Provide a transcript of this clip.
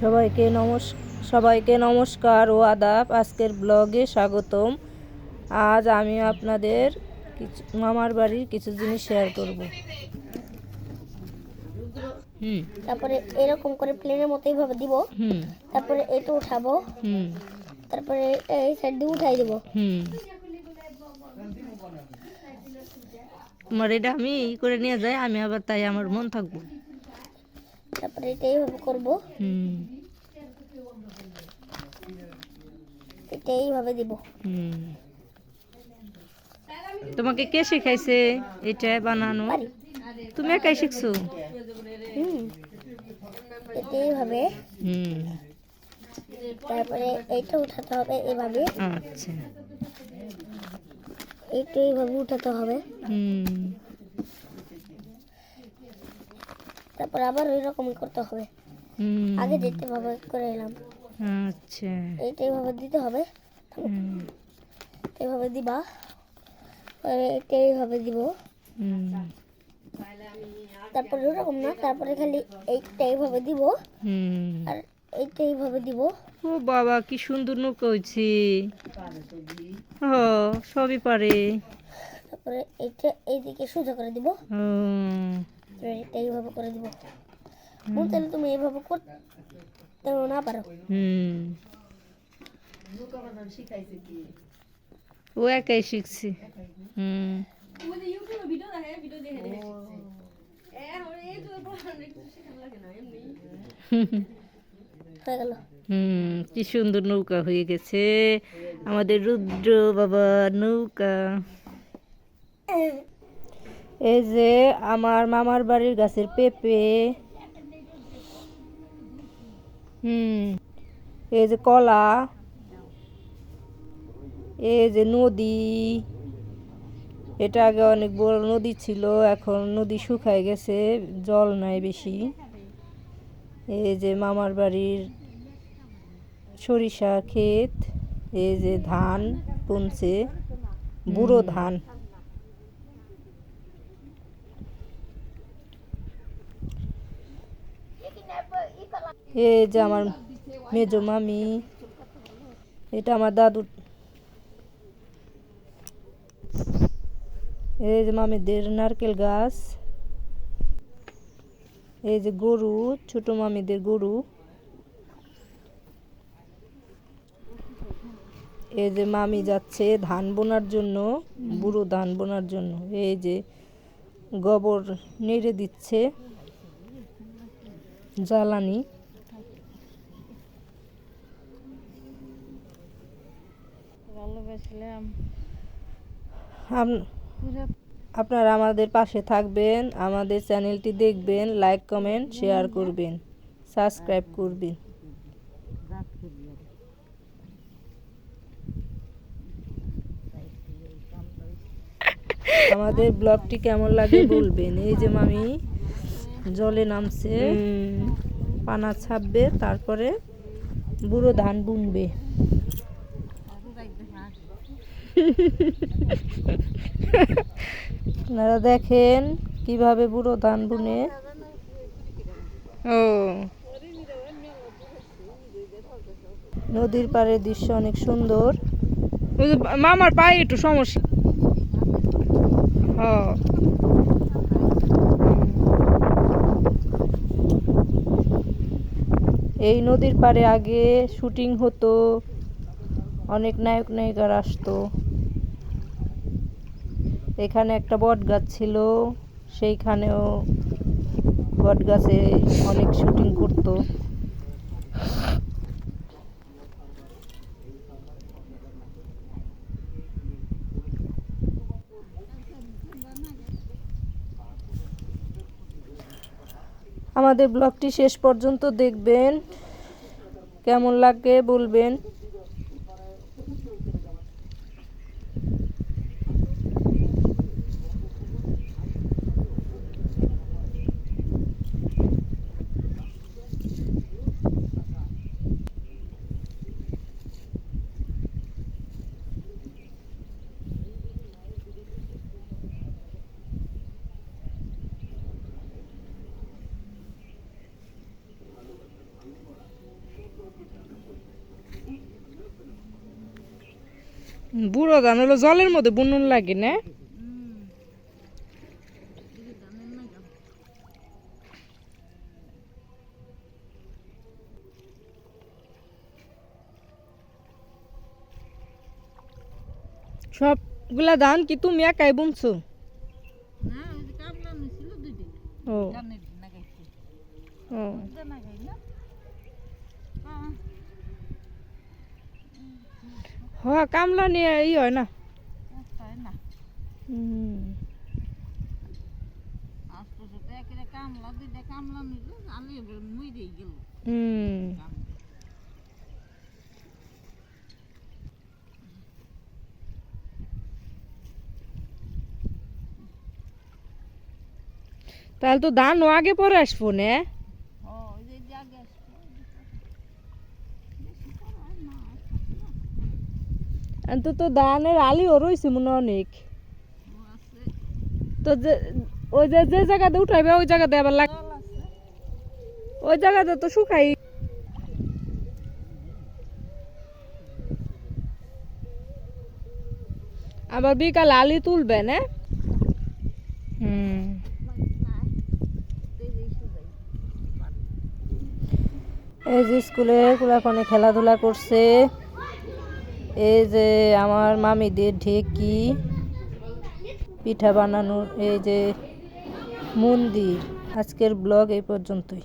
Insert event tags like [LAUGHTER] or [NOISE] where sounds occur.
সবাইকে নমস সবাইকে নমস্কার ও আদাব। আজকের ব্লগে স্বাগতম। আজ আমি আপনাদের কিছু মামার বাড়ির কিছু জিনিস শেয়ার করব। হুম। তারপরে এরকম করে প্লেনের মতো এইভাবে দিব। হুম। তারপরে এটা উঠাবো। হুম। তারপরে এই সাইড দিয়ে উঠাই দিব। হুম। তোমার এটা আমি ই করে নিয়ে যাই আমি আবার তাই আমার মন থাকব। তারপরে এটা এইভাবে করব। হুম। এটা এইভাবে দিব। হুম। তোমাকে কে শেখাইছে এটা বানানো? তুমি একাই শিখছো? হুম। এটা এইভাবে হুম। তারপরে এইটা উঠাতে হবে এভাবে। আচ্ছা। এইটা এইভাবে উঠাতে হবে। হুম। তারপর আবার ওই রকমই করতে হবে। হুম। আগে যেতে ভাবে করে এলাম। আচ্ছা। এইটা এইভাবে দিতে হবে। এইভাবে দিবা। এটা এইভাবে দিব। হুম। তারপরে ওরকম না তারপরে খালি এইটা এইভাবে দিব। হুম। আর এইটা এইভাবে দিব। ও বাবা কি সুন্দর নৌকা হয়েছে। ও সবই পারে। তারপরে এইটা এইদিকে সোজা করে দিব। তারপরে এটা এইভাবে করে দিব। বল তাহলে তুমি এইভাবে করতে না পারো। হুম। ও একাই শিখছি। হুম। হুম কি সুন্দর নৌকা হয়ে গেছে। আমাদের রুদ্র বাবা নৌকা। [LAUGHS] এই যে আমার মামার বাড়ির গাছের পেঁপে। হুম, এই যে কলা। এই যে নদী। এটা আগে অনেক বড় নদী ছিল, এখন নদী শুকায় গেছে, জল নাই বেশি। এই যে মামার বাড়ির সরিষা ক্ষেত, এই যে ধান বুনছে বুড়ো ধান। এই যে আমার মেজো মামি, এটা আমার দাদু। এই যে মামিদের নারকেল গাছ। এই যে গরু, ছোট মামিদের গরু। এই যে মামি যাচ্ছে ধান বোনার জন্য, বুড়ো ধান বোনার জন্য। এই যে গোবর নেড়ে দিচ্ছে, জ্বালানি আম- আপনারা আমাদের পাশে থাকবেন আমাদের চ্যানেলটি দেখবেন লাইক কমেন্ট শেয়ার করবেন সাবস্ক্রাইব করবেন। আমাদের ব্লগটি কেমন লাগে বলবেন? এই যে মামি জলে নামছে পানা ছাপবে তারপরে বুড়ো ধান বুনবে। [LAUGHS] আপনারা দেখেন কীভাবে বুড়ো ধান বুনে। ও। নদীর পাড়ের দৃশ্য অনেক সুন্দর। মামার পায়ে একটু সমস্যা। হ্যাঁ এই নদীর পাড়ে আগে শুটিং হতো অনেক নায়ক নায়িকার আসতো। এখানে একটা বট গাছ ছিল, সেইখানেও বট গাছে অনেক শুটিং করতো। আমাদের ব্লগটি শেষ পর্যন্ত দেখবেন। কেমন লাগে বলবেন? বুড়ো ধান হলো জলের মধ্যে বুনুন লাগে না? সবগুলা ধান কি তুমি একাই বুনছো? ও। ও। হ্যাঁ কামলা নিয়ে ই হয় না। হুম। তাহলে তো ধান আগে পরে আসব না? তো তো ধানের আলিও রয়েছে মনে অনেক। তো যে ওই যে যে জায়গাতে উঠাইবে ওই জায়গাতে আবার লাগ ওই জায়গাতে তো শুকাই। আবার বিকাল আলি তুলবে না? হুম। এই যে স্কুলে কুলাকনে খেলাধুলা করছে। এই যে আমার মামিদের ঢেকি পিঠা বানানোর এই যে মন্দির আজকের ব্লগ এই পর্যন্তই।